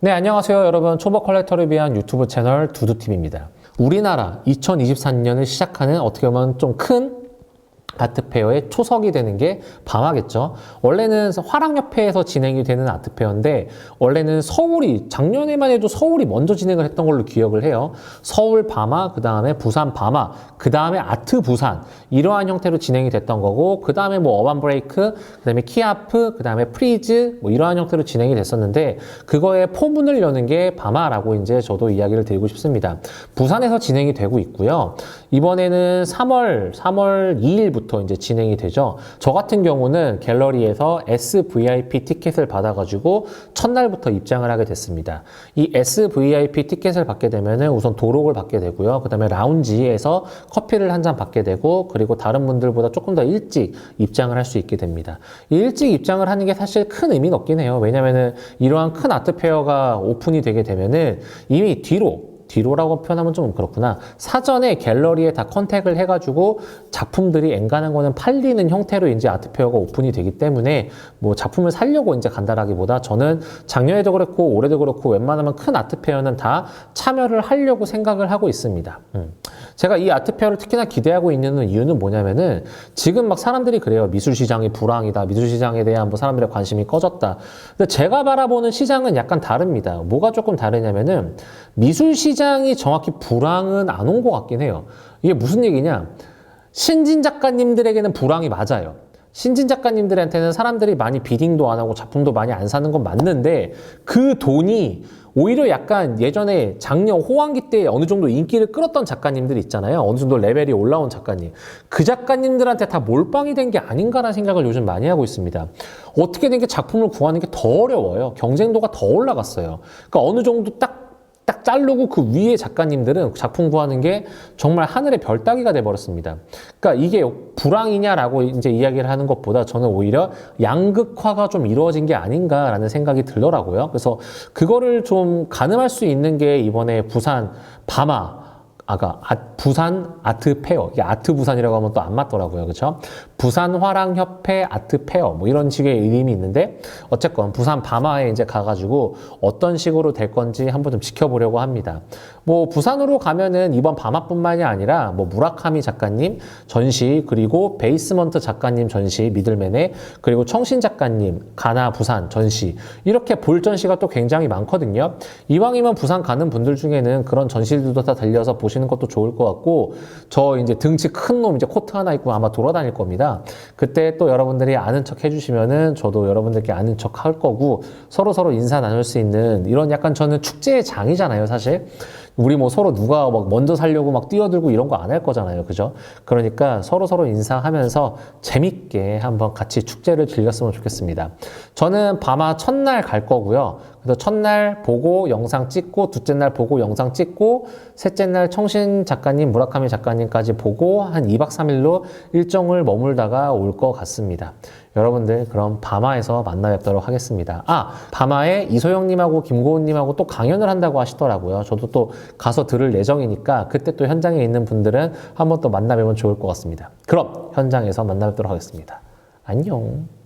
네, 안녕하세요. 여러분. 초보 컬렉터를 위한 유튜브 채널 두두팀입니다. 우리나라 2023년을 시작하는 어떻게 보면 좀 큰 아트페어의 초석이 되는 게 밤하겠죠. 원래는 화랑협회에서 진행이 되는 아트페어인데 원래는 서울이 작년에만 해도 서울이 먼저 진행을 했던 걸로 기억을 해요. 서울 밤하, 그 다음에 부산 밤하, 그 다음에 아트 부산 이러한 형태로 진행이 됐던 거고 그 다음에 뭐 어반 브레이크, 그 다음에 키아프, 그 다음에 프리즈 뭐 이러한 형태로 진행이 됐었는데 그거의 포문을 여는 게 밤하라고 이제 저도 이야기를 드리고 싶습니다. 부산에서 진행이 되고 있고요. 이번에는 3월 3월 2일부터 이제 진행이 되죠. 저 같은 경우는 갤러리에서 SVIP 티켓을 받아가지고 첫날부터 입장을 하게 됐습니다. 이 SVIP 티켓을 받게 되면은 우선 도록을 받게 되고요. 그 다음에 라운지에서 커피를 한 잔 받게 되고 그리고 다른 분들보다 조금 더 일찍 입장을 할 수 있게 됩니다. 이 일찍 입장을 하는 게 사실 큰 의미는 없긴 해요. 왜냐면은 이러한 큰 아트페어가 오픈이 되게 되면은 이미 뒤로 뒤로라고 표현하면 좀 그렇구나. 사전에 갤러리에 다 컨택을 해가지고 작품들이 엔간한 거는 팔리는 형태로 이제 아트페어가 오픈이 되기 때문에 뭐 작품을 살려고 이제 간다라기보다 저는 작년에도 그렇고 올해도 그렇고 웬만하면 큰 아트페어는 다 참여를 하려고 생각을 하고 있습니다. 음. 제가 이 아트페어를 특히나 기대하고 있는 이유는 뭐냐면은 지금 막 사람들이 그래요. 미술 시장이 불황이다. 미술 시장에 대한 뭐 사람들의 관심이 꺼졌다. 근데 제가 바라보는 시장은 약간 다릅니다. 뭐가 조금 다르냐면은 미술 시장 이 정확히 불황은 안 온 것 같긴 해요. 이게 무슨 얘기냐? 신진 작가님들에게는 불황이 맞아요. 신진 작가님들한테는 사람들이 많이 비딩도 안 하고 작품도 많이 안 사는 건 맞는데 그 돈이 오히려 약간 예전에 작년 호황기 때 어느 정도 인기를 끌었던 작가님들 있잖아요. 어느 정도 레벨이 올라온 작가님. 그 작가님들한테 다 몰빵이 된 게 아닌가라는 생각을 요즘 많이 하고 있습니다. 어떻게 된 게 작품을 구하는 게 더 어려워요. 경쟁도가 더 올라갔어요. 그러니까 어느 정도 딱 딱 자르고 그 위에 작가님들은 작품 구하는 게 정말 하늘의 별 따기가 돼버렸습니다. 그러니까 이게 불황이냐라고 이제 이야기를 하는 것보다 저는 오히려 양극화가 좀 이루어진 게 아닌가라는 생각이 들더라고요. 그래서 그거를 좀 가늠할 수 있는 게 이번에 부산 밤하 아까 아, 부산 아트 페어. 이게 아트 부산이라고 하면 또 안 맞더라고요. 그렇죠 부산 화랑 협회 아트 페어. 뭐 이런 식의 의미 있는데 어쨌건 부산 밤하에 이제 가가지고 어떤 식으로 될 건지 한번 좀 지켜보려고 합니다. 뭐 부산으로 가면은 이번 밤하뿐만이 아니라 뭐 무라카미 작가님 전시 그리고 베이스먼트 작가님 전시 미들맨에 그리고 청신 작가님 가나 부산 전시 이렇게 볼 전시가 또 굉장히 많거든요. 이왕이면 부산 가는 분들 중에는 그런 전시들도 다 들려서 보시. 보시는 것도 좋을 것 같고 저 이제 등치 큰 놈 이제 코트 하나 입고 아마 돌아다닐 겁니다. 그때 또 여러분들이 아는 척 해주시면은 저도 여러분들께 아는 척 할 거고 서로 서로 인사 나눌 수 있는 이런 약간 저는 축제의 장이잖아요, 사실. 우리 뭐 서로 누가 막 먼저 살려고 막 뛰어들고 이런 거 안 할 거잖아요. 그죠? 그러니까 서로 서로 인사하면서 재밌게 한번 같이 축제를 즐겼으면 좋겠습니다. 저는 밤아 첫날 갈 거고요. 그래서 첫날 보고 영상 찍고 둘째 날 보고 영상 찍고 셋째 날 청신 작가님, 무라카미 작가님까지 보고 한 2박 3일로 일정을 머물다가 올 것 같습니다. 여러분들 그럼 밤하에서 만나 뵙도록 하겠습니다. 아, 밤하에 이소영님하고 김고은님하고 또 강연을 한다고 하시더라고요. 저도 또 가서 들을 예정이니까 그때 또 현장에 있는 분들은 한번 또 만나 뵈면 좋을 것 같습니다. 그럼 현장에서 만나 뵙도록 하겠습니다. 안녕.